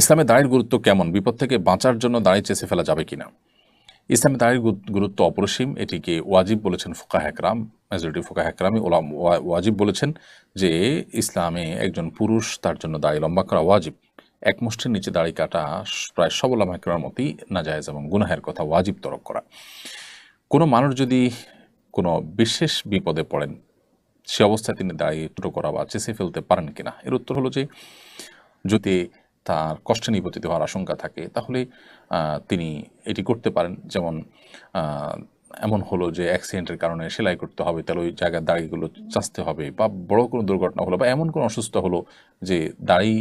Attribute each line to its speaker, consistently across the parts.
Speaker 1: ইসলামে দাঁড়ির গুরুত্ব কেমন? বিপদ থেকে বাঁচার জন্য দাঁড়ি চেষে ফেলা যাবে কিনা? ইসলামে দাঁড়ির গুরুত্ব অপরিসীম। এটিকে ওয়াজিব বলেছেন ফোকা হ্যাকরাম মেজরিটি ফোকা হ্যাকরামই ওলাম ওয়াজিব বলেছেন যে, ইসলামে একজন পুরুষ তার জন্য দাড়ি লম্বা করা ওয়াজিব। এক মুষ্টির নিচে দাড়ি কাটা প্রায় সবলাম হ্যাকরার মতোই নাজায়েজ এবং গুনাহের কথা ওয়াজিব তরক করা। কোনো মানুষ যদি কোনো বিশেষ বিপদে পড়েন, সে অবস্থায় তিনি দাঁড়িয়ে ছোটো করা বা চেষে ফেলতে পারেন কিনা? এর উত্তর হলো যে, যদি তার কষ্টে নিপতিত হওয়ার আশঙ্কা থাকে, তাহলে তিনি এটি করতে পারেন। যেমন এমন হলো যে অ্যাক্সিডেন্টের কারণে সেলাই করতে হবে, তাহলে ওই জায়গার দাড়িগুলো চাচতে হবে বা বড় কোনো দুর্ঘটনা হলো বা এমন কোনো অসুস্থ হলো যে দাড়ি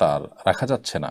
Speaker 1: তার রাখা যাচ্ছে না।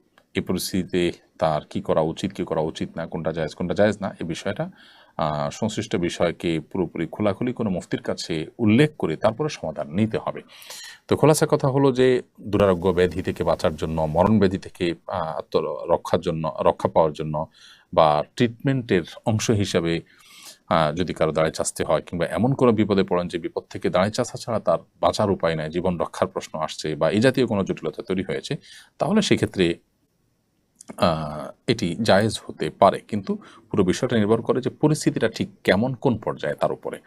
Speaker 1: এই পরিস্থিতিতে তার কি করা উচিত কি করা উচিত না কোনটা জায়েজ কোনটা জায়েজ না এই বিষয়টা সংশ্লিষ্ট বিষয়কে পুরোপুরি খোলাখুলি কোনো মুফতির কাছে উল্লেখ করে তারপরে সমাধান নিতে হবে। তো খোলাসা কথা হলো যে দুরারোগ্য ব্যাধি থেকে বাঁচার জন্য মরণ ব্যাধি থেকে আহ, আত্ম- রক্ষার জন্য রক্ষা পাওয়ার জন্য বা ট্রিটমেন্টের অংশ হিসাবে যদি কারও দাঁড়িয়ে চাচতে হয় কিংবা এমন কোনো বিপদে পড়েন যে বিপদ থেকে দাঁড়িয়ে চাচা ছাড়া তার বাঁচার উপায় নাই জীবন রক্ষার প্রশ্ন আসছে বা এই জাতীয় কোনো জটিলতা তৈরি হয়েছে তাহলে সেক্ষেত্রে এটি জায়েজ হতে পারে। কিন্তু পুরো বিষয়টা নির্ভর করে যে পরিস্থিতিটা ঠিক কেমন, কোন পর্যায়ে, তার উপরে।